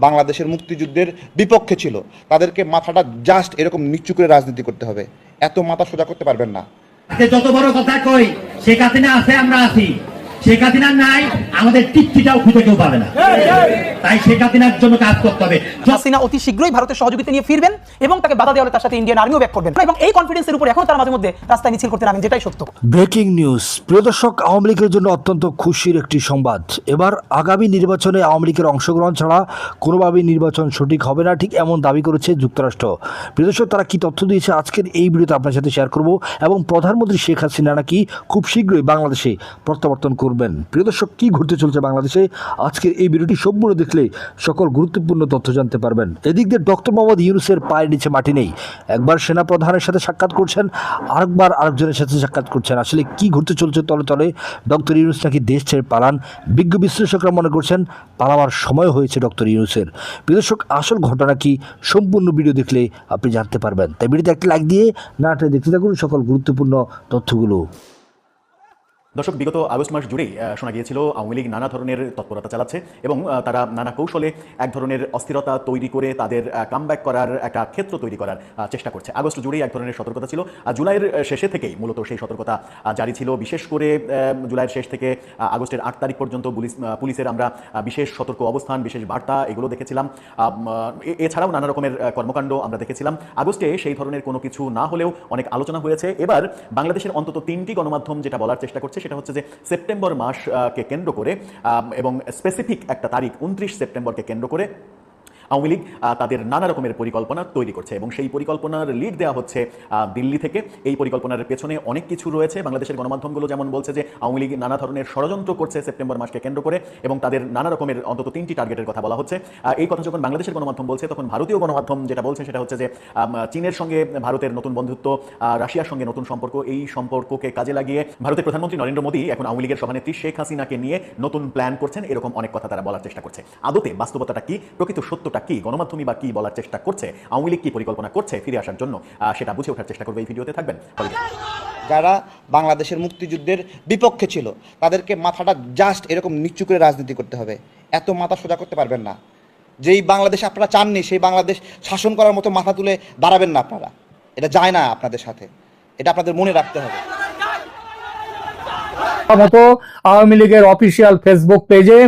বাংলাদেশের মুক্তিযুদ্ধের বিপক্ষে ছিল। তাদেরকে মাথাটা জাস্ট এরকম নিচু করে রাজনীতি করতে হবে। এত মাথা সোজা করতে পারবেন না। যত বড় কথা কই সে কাছে আছে, আমরা আছি। শেখ হাসিনা নাই আমাদের টিকটিটাও খুঁজে কেউ পাবে না। তাই শেখ হাসিনার জন্য কাজ করতে হবে। হাসিনা অতি শীঘ্রই ভারতের সহযোগিতা নিয়ে ফিরবেন এবং তাকে বাধা দেওয়ালে তার সাথে ইন্ডিয়ান আর্মিও ব্যাক করবেন। এবং এই কনফিডেন্সের উপর এখন তার মাঝে মধ্যে রাস্তায় মিছিল করতে নামেন যেটাই সত্য। ব্রেকিং নিউজ প্রিয় দর্শক আওয়ামী লীগের জন্য অত্যন্ত খুশির একটি সংবাদ। এবার আগামী নির্বাচনে আওয়ামী লীগের অংশগ্রহণ ছাড়া কোনোভাবেই নির্বাচন সঠিক হবে না ঠিক এমন দাবি করেছে যুক্তরাষ্ট্র। প্রিয় দর্শক তারা কি তথ্য দিয়েছে আজকের এই ভিডিওতে আপনার সাথে শেয়ার করব এবং প্রধানমন্ত্রী শেখ হাসিনা নাকি খুব শীঘ্রই বাংলাদেশে প্রত্যাবর্তন করবেন। প্রিয় দর্শক, কি ঘটতে চলছে বাংলাদেশে? আজকের এই ভিডিওটি সম্পূর্ণ দেখলে সকল গুরুত্বপূর্ণ তথ্য জানতে পারবেন। এদিক দিয়ে ডক্টর মোহাম্মদ ইউনুসের পায়ের নিচে মাটি নেই। একবার সেনাপ্রধানের সাথে সাক্ষাৎ করছেন, আরেকবার আরেকজনের সাথে সাক্ষাৎ করছেন। আসলে কি ঘটতে চলছে তলে তলে? ডক্টর ইউনুস নাকি দেশ ছেড়ে পালান? বিজ্ঞ বিশ্লেষকরা মনে করছেন, পালাবার সময় হয়েছে ডক্টর ইউনুসের। বিদর্শক আসল ঘটনা কি সম্পূর্ণ ভিডিও দেখলে আপনি জানতে পারবেন। তাই ভিডিওতে একটা লাইক দিয়ে নাটে দেখতে থাকুন সকল গুরুত্বপূর্ণ তথ্যগুলো। দর্শক, বিগত আগস্ট মাস জুড়েই শোনা গিয়েছিল আওয়ামী লীগ নানা ধরনের তৎপরতা চালাচ্ছে এবং তারা নানা কৌশলে এক ধরনের অস্থিরতা তৈরি করে তাদের কামব্যাক করার একটা ক্ষেত্র তৈরি করার চেষ্টা করছে। আগস্ট জুড়েই এক ধরনের সতর্কতা ছিল। আর জুলাইয়ের শেষে থেকেই মূলত সেই সতর্কতা জারি ছিল। বিশেষ করে জুলাইয়ের শেষ থেকে আগস্টের আট তারিখ পর্যন্ত পুলিশ পুলিশের আমরা বিশেষ সতর্ক অবস্থান, বিশেষ বার্তা এগুলো দেখেছিলাম। এছাড়াও নানা রকমের কর্মকাণ্ড আমরা দেখেছিলাম। আগস্টে সেই ধরনের কোনো কিছু না হলেও অনেক আলোচনা হয়েছে। এবার বাংলাদেশের অন্তত তিনটি গণমাধ্যম যেটা বলার চেষ্টা করছে সেটা হচ্ছে যে সেপ্টেম্বর মাসকে কেন্দ্র করে এবং স্পেসিফিক একটা তারিখ, উনত্রিশ সেপ্টেম্বরকে কেন্দ্র করে আওয়ামী লীগ তাদের নানা রকমের পরিকল্পনা তৈরি করছে এবং সেই পরিকল্পনার লিড দেওয়া হচ্ছে দিল্লি থেকে। এই পরিকল্পনার পেছনে অনেক কিছু রয়েছে। বাংলাদেশের গণমাধ্যমগুলো যেমন বলছে যে আওয়ামী লীগ নানা ধরনের ষড়যন্ত্র করছে সেপ্টেম্বর মাসকে কেন্দ্র করে এবং তাদের নানা রকমের অন্তত তিনটি টার্গেটের কথা বলা হচ্ছে। এই কথা যখন বাংলাদেশের গণমাধ্যম বলছে, তখন ভারতীয় গণমাধ্যম যেটা বলছে সেটা হচ্ছে যে চীনের সঙ্গে ভারতের নতুন বন্ধুত্ব রাশিয়ার সঙ্গে নতুন সম্পর্ক, এই সম্পর্ককে কাজে লাগিয়ে ভারতের প্রধানমন্ত্রী নরেন্দ্র মোদী এখন আওয়ামী লীগের সভানেত্রী শেখ হাসিনাকে নিয়ে নতুন প্ল্যান করছেন। এরকম অনেক কথা তারা বলার চেষ্টা করছে। আদতে বাস্তবতাটা কি? প্রকৃত সত্যটা কি? গণমাধ্যমই বা কি বলার চেষ্টা করছে? আওয়ামী লীগ কি পরিকল্পনা করছে ফিরে আসার জন্য? সেটা বুঝে ওঠার চেষ্টা করবে এই ভিডিওতে থাকবেন। যারা বাংলাদেশের মুক্তিযুদ্ধের বিপক্ষে ছিল তাদেরকে মাথাটা জাস্ট এরকম নিচু করে রাজনীতি করতে হবে। এত মাথা সোজা করতে পারবেন না। যেই বাংলাদেশ আপনারা চাননি সেই বাংলাদেশ শাসন করার মতো মাথা তুলে দাঁড়াবেন না আপনারা। এটা যায় না আপনাদের সাথে। এটা আপনাদের মনে রাখতে হবে। মতো আওয়ামী লীগের অফিসিয়াল ফেসবুক পেজে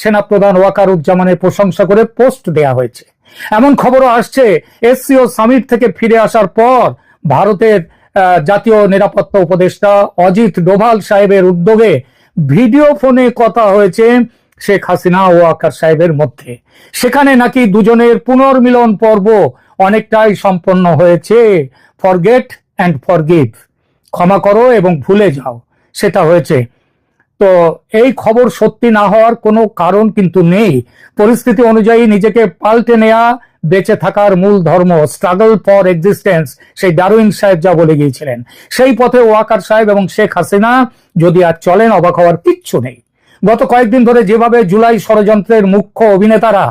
সেনাপ্রধান ওয়াকারুজ্জামানের প্রশংসা করে পোস্ট দেয়া হয়েছে। এমন খবরও আসছে এসসিও সামিট থেকে ফিরে আসার পর ভারতের জাতীয় নিরাপত্তা উপদেষ্টা অজিত ডোভাল সাহেবের উদ্যোগে ভিডিও ফোনে কথা হয়েছে শেখ হাসিনা ও আকার সাহেবের মধ্যে। সেখানে নাকি দুজনের পুনর্মিলন পর্ব অনেকটাই সম্পন্ন হয়েছে। Forget and forgive. ক্ষমা করো এবং ভুলে যাও, সেটা হয়েছে। তো এই খবর সত্যি না হওয়ার কোনো কারণ কিন্তু নেই। পরিস্থিতি অনুযায়ী নিজেকে পাল্টে নেয়া, বেঁচে থাকার মূল ধর্ম স্ট্রাগল ফর এক্সিস্টেন্স সেই ডারউইন সাহেব যা বলে গিয়েছিলেন। সেই পথে ওয়াকার সাহেব এবং শেখ হাসিনা যদি আর চলেন, অবাক হওয়ার কিচ্ছু নেই। গত কয়েকদিন ধরে যেভাবে জুলাই ষড়যন্ত্রের মুখ্য অভিনেতারা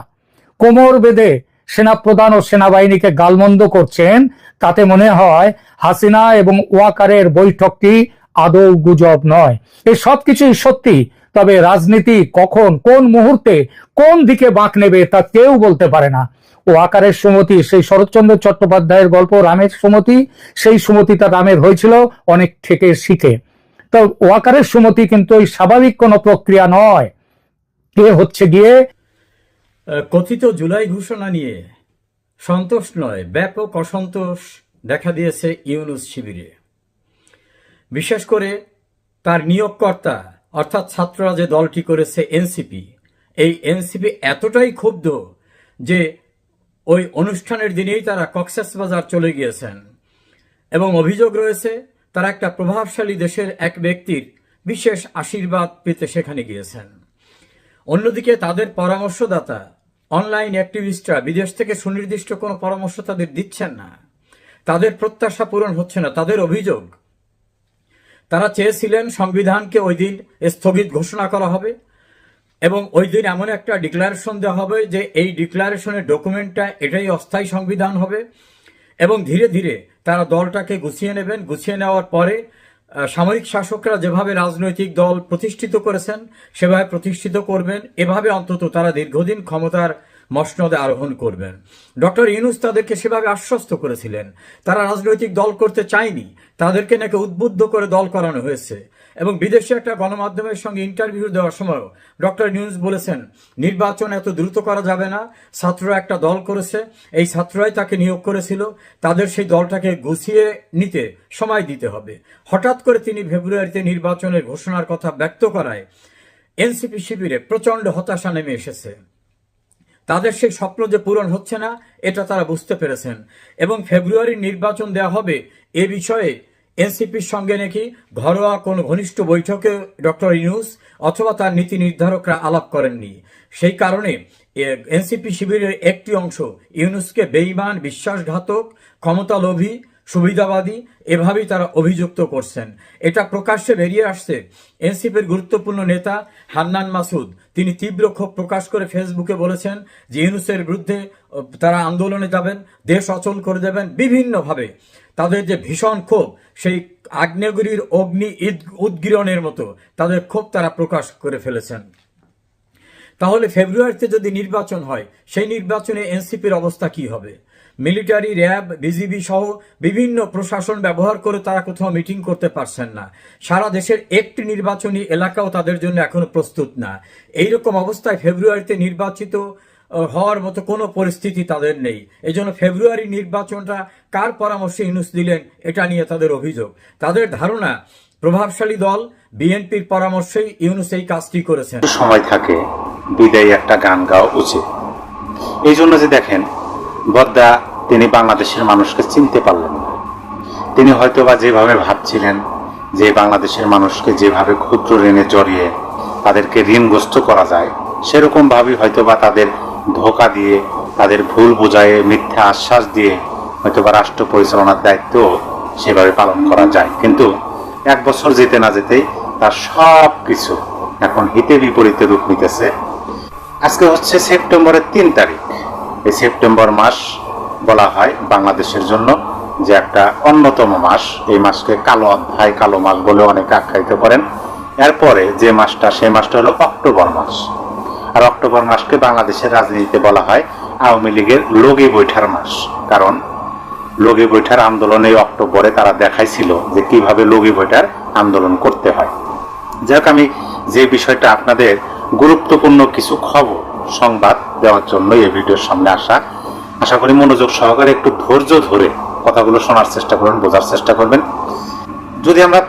কোমর বেঁধে সেনাপ্রধান ও সেনাবাহিনীকে গালমন্দ করছেন, তাতে মনে হয় হাসিনা এবং ওয়াকারের বৈঠকটি আদৌ গুজব নয়। এই সব কিছুই সত্যি, তবে রাজনীতি কখন, কোন মুহূর্তে, কোন দিকে বাঁক নেবে তা কেউ বলতে পারে না। ও আকারের সুমতি, সেই শরৎচন্দ্র চট্টোপাধ্যায়ের গল্প রামের সুমতি, সেই সুমতিটা রামের হয়েছিল অনেক থেকে শিখে। তো ওয়াকারের সুমতি কিন্তু ওই স্বাভাবিক কোনো প্রক্রিয়া নয়। কে হচ্ছে গিয়ে কথিত জুলাই ঘোষণা নিয়ে সন্তোষ নয়, ব্যাপক অসন্তোষ দেখা দিয়েছে ইউনুস শিবিরে। বিশেষ করে তার নিয়োগকর্তা, অর্থাৎ ছাত্ররা যে দলটি করেছে এনসিপি, এই এনসিপি এতটাই ক্ষুব্ধ যে ওই অনুষ্ঠানের দিনেই তারা কক্সেস বাজার চলে গিয়েছেন। এবং অভিযোগ রয়েছে, তারা একটা প্রভাবশালী দেশের এক ব্যক্তির বিশেষ আশীর্বাদ পেতে সেখানে গিয়েছেন। অন্যদিকে তাদের পরামর্শদাতা, অনলাইন অ্যাক্টিভিস্টরা বিদেশ থেকে সুনির্দিষ্ট কোনো পরামর্শ তাদের দিচ্ছেন না। তাদের প্রত্যাশা পূরণ হচ্ছে না। তাদের অভিযোগ তারা চেয়েছিলেন সংবিধানকে ওই দিন স্থগিত ঘোষণা করা হবে এবং ওই দিন এমন একটা ডিক্লারেশন দেওয়া হবে যে এই ডিক্লারেশনের ডকুমেন্টটা এটাই অস্থায়ী সংবিধান হবে এবং ধীরে ধীরে তারা দলটাকে গুছিয়ে নেবেন। গুছিয়ে নেওয়ার পরে সামরিক শাসকরা যেভাবে রাজনৈতিক দল প্রতিষ্ঠিত করেছেন, সেভাবে প্রতিষ্ঠিত করবেন। এভাবে অন্তত তারা দীর্ঘদিন ক্ষমতার মসনদে আরোহণ করবেন। ডক্টর ইউনুস তাদেরকে সেভাবে আশ্বস্ত করেছিলেন। তারা রাজনৈতিক দল করতে চায়নি। তাদেরকে নাকি উদ্বুদ্ধ করে দল করানো হয়েছে। এবং বিদেশে একটা গণমাধ্যমের সঙ্গে ইন্টারভিউ দেওয়ার সময়ও ডক্টর নিউজ বলেছেন, নির্বাচন এত দ্রুত করা যাবে না। ছাত্ররা একটা দল করেছে। এই ছাত্ররাই তাকে নিয়োগ করেছিল। তাদের সেই দলটাকে গুছিয়ে নিতে সময় দিতে হবে। হঠাৎ করে তিনি ফেব্রুয়ারিতে নির্বাচনের ঘোষণার কথা ব্যক্ত করায় এনসিপি শিবিরে প্রচণ্ড হতাশা নেমে এসেছে। তাদের সেই স্বপ্ন যে পূরণ হচ্ছে না, এটা তারা বুঝতে পেরেছেন। এবং ফেব্রুয়ারির নির্বাচন দেওয়া হবে এ বিষয়ে এনসিপির সঙ্গে নাকি ঘরোয়া কোনো ঘনিষ্ঠ বৈঠকে ডক্টর ইনুস অথবা তার নীতি নির্ধারকরা আলাপ করেননি। সেই কারণে এনসিপি শিবিরের একটি অংশ ইউনুসকে বেইমান বিশ্বাসঘাতক, ক্ষমতালোভী সুবিধাবাদী, এভাবেই তারা অভিযুক্ত করছেন। এটা প্রকাশ্যে বেরিয়ে আসছে। এনসিপির গুরুত্বপূর্ণ নেতা হান্নান মাসুদ, তিনি তীব্র ক্ষোভ প্রকাশ করে ফেসবুকে বলেছেন যে ইউনুসের বিরুদ্ধে তারা আন্দোলনে যাবেন, দেশ অচল করে দেবেন বিভিন্নভাবে। তাদের যে ভীষণ ক্ষোভ, সেই আগ্নেয়গিরির অগ্নি উদ্গীরণের মতো, তাদের ক্ষোভ তারা প্রকাশ করে ফেলেছেন। তাহলে ফেব্রুয়ারিতে যদি নির্বাচন হয়, সেই নির্বাচনে এনসিপির অবস্থা কি হবে? মিলিটারি, র্যাব, বিজিবি সহ বিভিন্ন প্রশাসন ব্যবহার করে তারা কোথাও মিটিং করতে পারছেন না। সারা দেশের একটি নির্বাচনী এলাকাও তাদের জন্য এখনও প্রস্তুত না। এইরকম অবস্থায় ফেব্রুয়ারিতে নির্বাচিত হওয়ার মতো কোনো পরিস্থিতি তাদের নেই। এই জন্য ফেব্রুয়ারি নির্বাচনটা কার পরামর্শে ইউনুস দিলেন, এটা নিয়ে তাদের অভিযোগ। তাদের ধারণা, প্রভাবশালী দল বিএনপির পরামর্শেই ইউনুস এই কাজটি করেছেন। সময় থাকে, বিদায়ী একটা গান গাওয়া উচিত। এই জন্য যে দেখেন, বদ্দা তিনি বাংলাদেশের মানুষকে চিনতে পারলেন না। তিনি হয়তো বা যেভাবে ভাবছিলেন যে বাংলাদেশের মানুষকে যেভাবে ক্ষুদ্র ঋণে জড়িয়ে তাদেরকে ঋণগ্রস্ত করা যায়, সেরকম ভাবে হয়তো বা তাদের ধোকা দিয়ে, তাদের ভুল বোঝায়ে, মিথ্যা আশ্বাস দিয়ে হয়তো বা রাষ্ট্র পরিচালনার দায়িত্ব সেভাবে পালন করা যায়। কিন্তু এক বছর যেতে না যেতেই তার সব কিছু এখন হিতে বিপরীতে রূপ নিতেছে। আজকে হচ্ছে সেপ্টেম্বরের তিন তারিখ। এই সেপ্টেম্বর মাস বলা হয় বাংলাদেশের জন্য যে একটা অন্যতম মাস। এই মাসকে কালো অধ্যায়, কালো মাস বলে অনেকে আখ্যায়িত করেন। এরপরে যে মাসটা, সেই মাসটা হলো অক্টোবর মাস। আর অক্টোবর মাসকে বাংলাদেশের রাজনীতিতে বলা হয় আওয়ামী লীগের লগি বৈঠার মাস। কারণ লগি বৈঠার আন্দোলনে অক্টোবরে তারা দেখাইছিল যে কীভাবে লগি বৈঠার আন্দোলন করতে হয়। যাই আমি যে বিষয়টা আপনাদের গুরুত্বপূর্ণ কিছু খবর, সংবাদ দেওয়ার জন্য এই ভিডিওর সামনে আসা আশা করি মনোযোগ সহকারে একটু ধৈর্য ধরে কথাগুলো শোনার চেষ্টা করবেন বোঝার চেষ্টা করবেন। যদি আমরা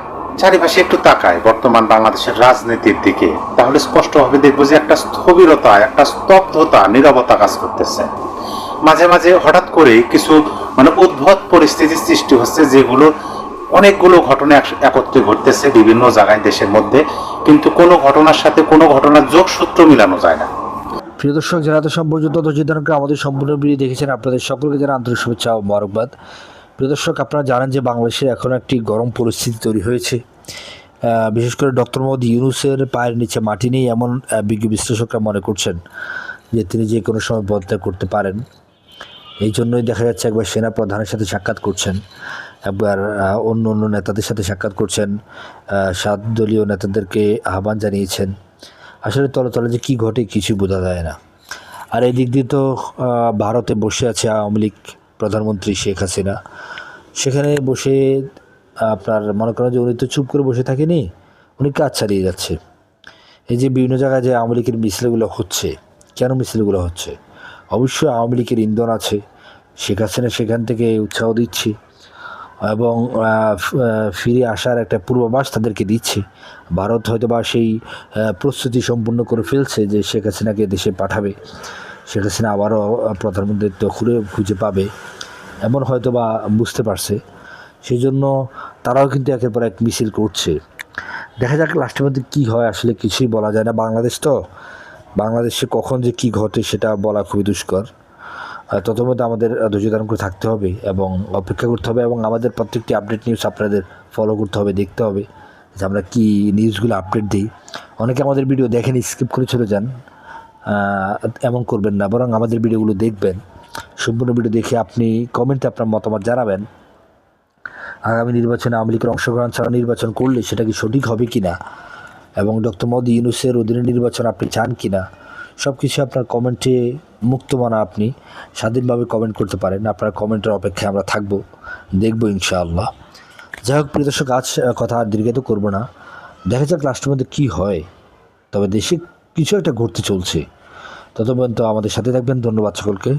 চারিপাশে একটু তাকাই বর্তমান বাংলাদেশের রাজনীতির দিকে, তাহলে স্পষ্টভাবে দেখব যে একটা স্থবিরতা, একটা স্তব্ধতা, নীরবতা কাজ করতেছে। মাঝে মাঝে হঠাৎ করে কিছু মানে উদ্ভট পরিস্থিতির সৃষ্টি হচ্ছে যেগুলো অনেকগুলো ঘটনা একত্রে ঘটতেছে বিভিন্ন জায়গায় দেশের মধ্যে, কিন্তু কোনো ঘটনার সাথে কোনো ঘটনার যোগসূত্র মিলানো যায় না। প্রিয় দর্শক, যারা তো পর্যন্ত ধৈর্য আমাদের সম্পূর্ণ ভিডিও দেখেছেন। আপনাদের সকলকে যারা আন্তরিক শুভেচ্ছা ও মোবারকবাদ। প্রিয় দর্শক, আপনারা জানেন যে বাংলাদেশে এখন একটি গরম পরিস্থিতি তৈরি হয়েছে। বিশেষ করে ডক্টর মোহাম্মদ ইউনুসের পায়ের নিচে মাটি নেই এমন বিজ্ঞ বিশ্লেষকরা মনে করছেন যে তিনি যে কোনো সময় পদত্যাগ করতে পারেন। এই জন্যই দেখা যাচ্ছে একবার সেনা প্রধানের সাথে সাক্ষাৎ করছেন, একবার অন্য অন্য নেতাদের সাথে সাক্ষাৎ করছেন সাত দলীয় নেতাদেরকে আহ্বান জানিয়েছেন। আসলে তলে তলে যে কী ঘটে কিছু বোঝা যায় না। আর এই দিক দিয়ে তো ভারতে বসে আছে আওয়ামী লীগ প্রধানমন্ত্রী শেখ হাসিনা। সেখানে বসে, আপনার মনে করেন যে উনি তো চুপ করে বসে থাকেনি, উনি কাজ চালিয়ে যাচ্ছে। এই যে বিভিন্ন জায়গায় যে আওয়ামী লীগের মিছিলগুলো হচ্ছে, কেন মিছিলগুলো হচ্ছে? অবশ্যই আওয়ামী লীগের ইন্ধন আছে। শেখ হাসিনা সেখান থেকে উৎসাহ দিচ্ছি। এবং ফিরে আসার একটা পূর্বাভাস তাদেরকে দিচ্ছে। ভারত হয়তো বা সেই প্রস্তুতি সম্পূর্ণ করে ফেলছে যে শেখ হাসিনাকে দেশে পাঠাবে। শেখ হাসিনা আবারও প্রধানমন্ত্রিত্ব খুঁড়ে খুঁজে পাবে এমন হয়তো বা বুঝতে পারছে। সেই জন্য তারাও কিন্তু একের পর এক মিছিল করছে। দেখা যাক লাস্টের মধ্যে কী হয়, আসলে কিছুই বলা যায় না। বাংলাদেশ তো? বাংলাদেশে কখন যে কী ঘটে সেটা বলা খুবই দুষ্কর। আর তত মধ্যে আমাদের ধৈর্য ধারণ করে থাকতে হবে এবং অপেক্ষা করতে হবে এবং আমাদের প্রত্যেকটি আপডেট নিউজ আপনাদের ফলো করতে হবে, দেখতে হবে যে আমরা কী নিউজগুলো আপডেট দিই। অনেকে আমাদের ভিডিও দেখেন স্কিপ করে চলে যান। এমন করবেন না, বরং আমাদের ভিডিওগুলো দেখবেন। সম্পূর্ণ ভিডিও দেখে আপনি কমেন্টে আপনার মতামত জানাবেন। আগামী নির্বাচনে আওয়ামী লীগের অংশগ্রহণ ছাড়া নির্বাচন করলে সেটা কি সঠিক হবে কি না এবং ডক্টর মোদী ইউনুসের অধীনে নির্বাচন আপনি চান কি না সব কিছু আপনার কমেন্টে মুক্ত মানা আপনি। স্বাধীনভাবে কমেন্ট করতে পারেন। আপনার কমেন্টের অপেক্ষায় আমরা থাকব, দেখব ইনশাআল্লাহ। যাই হোক, প্রিয় দর্শক, আজ কথা আর দীর্ঘায়িত করব না। দেখা যাক লাস্টের মধ্যে কী হয়। তবে দেশে কিছু একটা ঘটতে চলছে। তত আমাদের সাথে থাকবেন। ধন্যবাদ সকলকে।